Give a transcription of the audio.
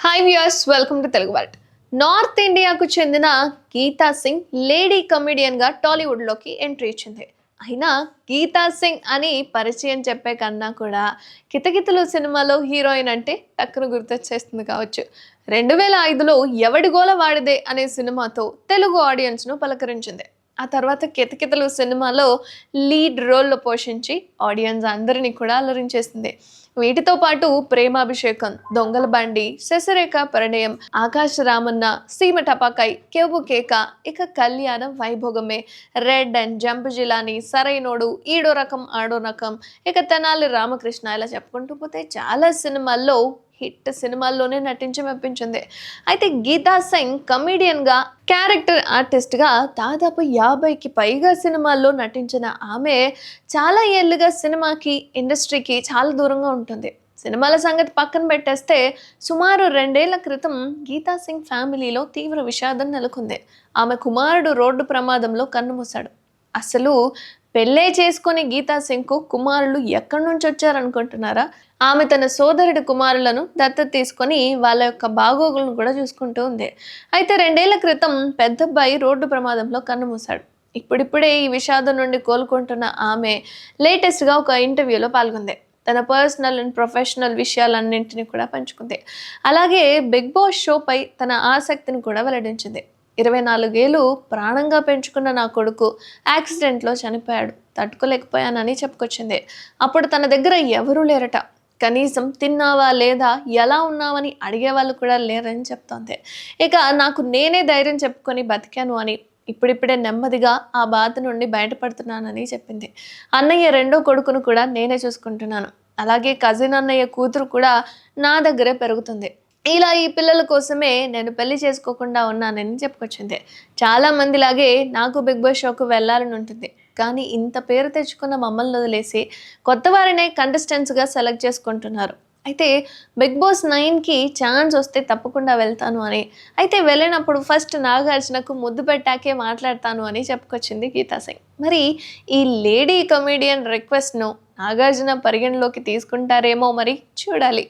Hi viewers welcome to Telugu world north ఇండియాకు చెందిన Geeta Singh lady కమెడియన్గా టాలీవుడ్లోకి ఎంట్రీ ఇచ్చింది. అయినా గీతా సింగ్ అని పరిచయం చెప్పే కన్నా కూడా కితకితలు సినిమాలో హీరోయిన్ అంటే టక్కును గుర్తొచ్చేస్తుంది కావచ్చు. రెండు వేల ఐదులో ఎవడి గోల వాడిదే అనే సినిమాతో తెలుగు ఆడియన్స్ను పలకరించింది. ఆ తర్వాత కితకితలు సినిమాలో లీడ్ రోల్లో పోషించి ఆడియన్స్ అందరినీ కూడా అలరించేసింది. వీటితో పాటు ప్రేమాభిషేకం దొంగల బండి శశరేఖ పరిణయం ఆకాశ రామన్న సీమ టపాకాయ్ కేవు కేక ఇక Kalyanam Vaibhogame. Red and jump Jilani Sarrainodu Eedo Rakam Aado రకం. ఇక తెనాలి రామకృష్ణ ఇలా చెప్పుకుంటూ పోతే చాలా సినిమాల్లో హిట్ సినిమాల్లోనే నటించి మెప్పించింది. అయితే గీతా సింగ్ కమీడియన్గా క్యారెక్టర్ ఆర్టిస్ట్గా దాదాపు యాభైకి పైగా సినిమాల్లో నటించిన ఆమె చాలా ఏళ్ళుగా సినిమాకి ఇండస్ట్రీకి చాలా దూరంగా ఉంటుంది. సినిమాల సంగతి పక్కన పెట్టేస్తే సుమారు రెండేళ్ళ క్రితం గీతా సింగ్ ఫ్యామిలీలో తీవ్ర విషాదం నెలకొంది. ఆమె కుమారుడు రోడ్డు ప్రమాదంలో కన్నుమూశాడు అసలు పెళ్ళే చేసుకుని గీతా సింగ్కు కుమారులు ఎక్కడి నుంచి వచ్చారనుకుంటున్నారా? ఆమె తన సోదరుడి కుమారులను దత్తత తీసుకొని వాళ్ళ యొక్క బాగోగులను కూడా చూసుకుంటూ ఉంది. అయితే రెండేళ్ళ క్రితం పెద్దబ్బాయి రోడ్డు ప్రమాదంలో కన్నుమూశాడు. ఇప్పుడిప్పుడే ఈ విషాదం నుండి కోలుకుంటున్న ఆమె లేటెస్ట్గా ఒక ఇంటర్వ్యూలో పాల్గొంది. తన పర్సనల్ అండ్ ప్రొఫెషనల్ విషయాలన్నింటినీ కూడా పంచుకుంది. అలాగే బిగ్ బాస్ షోపై తన ఆసక్తిని కూడా వెల్లడించింది. ఇరవై నాలుగేళ్ళు ప్రాణంగా పెంచుకున్న నా కొడుకు యాక్సిడెంట్లో చనిపోయాడు. తట్టుకోలేకపోయానని చెప్పుకొచ్చింది. అప్పుడు తన దగ్గర ఎవరూ లేరట. కనీసం తిన్నావా లేదా ఎలా ఉన్నావని అడిగేవాళ్ళు కూడా లేరని చెప్తోంది. ఇక నాకు నేనే ధైర్యం చెప్పుకొని బతికాను అని ఇప్పుడిప్పుడే నెమ్మదిగా ఆ బాధ నుండి బయటపడుతున్నానని చెప్పింది. అన్నయ్య రెండో కొడుకును కూడా నేనే చూసుకుంటున్నాను. అలాగే కజిన్ అన్నయ్య కూతురు కూడా నా దగ్గరే పెరుగుతుంది. ఇలా ఈ పిల్లల కోసమే నేను పెళ్ళి చేసుకోకుండా ఉన్నానని చెప్పుకొచ్చింది. చాలా మందిలాగే నాకు బిగ్ బాస్ షోకు వెళ్ళాలని ఉంటుంది. కానీ ఇంత పేరు తెచ్చుకున్న మమ్మల్ని వదిలేసి కొత్త వారినే కంటెస్టెంట్స్గా సెలెక్ట్ చేసుకుంటున్నారు. అయితే బిగ్ బాస్ నైన్కి ఛాన్స్ వస్తే తప్పకుండా వెళ్తాను అని. అయితే వెళ్ళినప్పుడు ఫస్ట్ నాగార్జునకు ముద్దు పెట్టాకే మాట్లాడతాను అని చెప్పుకొచ్చింది గీతా సింగ్. మరి ఈ లేడీ కమెడియన్ రిక్వెస్ట్ను నాగార్జున పరిగణలోకి తీసుకుంటారేమో మరి చూడాలి.